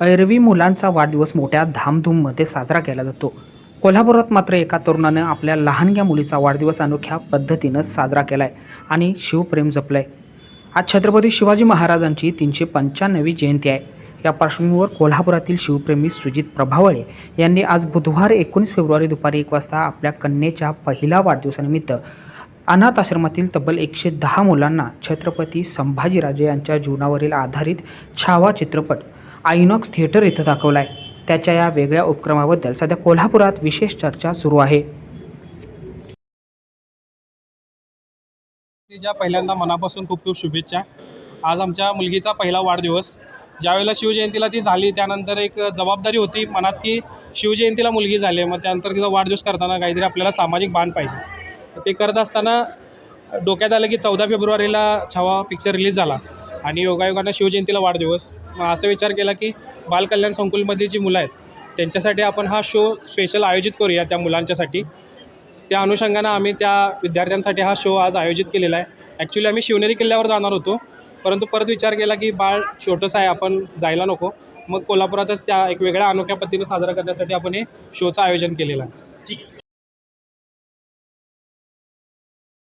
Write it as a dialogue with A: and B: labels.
A: ऐरवी मुलांचा वाढदिवस मोठ्या धामधूममध्ये साजरा केला जातो. कोल्हापुरात मात्र एका तरुणानं आपल्या लहानग्या मुलीचा वाढदिवस अनोख्या पद्धतीनं साजरा केला आहे आणि शिवप्रेम जपलं आहे आज छत्रपती शिवाजी महाराजांची तीनशे पंच्याण्णवी जयंती आहे. या पार्श्वभूमीवर कोल्हापुरातील शिवप्रेमी सुजित प्रभावळे यांनी आज बुधवार एकोणीस फेब्रुवारी दुपारी एक वाजता आपल्या कन्येच्या पहिल्या वाढदिवसानिमित्त अनाथ आश्रमातील तब्बल एकशे दहा मुलांना छत्रपती संभाजीराजे यांच्या जीवनावरील आधारित छावा चित्रपट आयनॉक्स थिएटर इथं दाखवला आहे त्याच्या या वेगळ्या उपक्रमाबद्दल सध्या कोल्हापुरात विशेष चर्चा सुरू आहे.
B: तिच्या पहिल्यांदा मनापासून खूप खूप शुभेच्छा. आज आमच्या मुलगीचा पहिला वाढदिवस. ज्यावेळेला शिवजयंतीला ती झाली त्यानंतर एक जबाबदारी होती मनात की शिवजयंतीला मुलगी झाली मग त्यानंतर तिचा वाढदिवस करताना काहीतरी आपल्याला सामाजिक बांध पाहिजे. ते करत असताना डोक्यात आलं की चौदा फेब्रुवारीला छावा पिक्चर रिलीज झाला. आणि योगायोगानं शिवजयंतीला वाढदिवस. मग असा विचार केला की बालकल्याण संकुलमधली जी मुलं आहेत त्यांच्यासाठी आपण हा शो स्पेशल आयोजित करूया त्या मुलांच्यासाठी. त्या अनुषंगानं आम्ही त्या विद्यार्थ्यांसाठी हा शो आज आयोजित केलेला आहे. ॲक्च्युली आम्ही शिवनेरी किल्ल्यावर जाणार होतो परंतु परत विचार केला की बाळ छोटंसं आहे आपण जायला नको. मग कोल्हापुरातच त्या एक वेगळ्या अनोख्या पद्धतीनं साजरा करण्यासाठी आपण हे शोचं आयोजन केलेलं आहे.
C: ठीक. आहे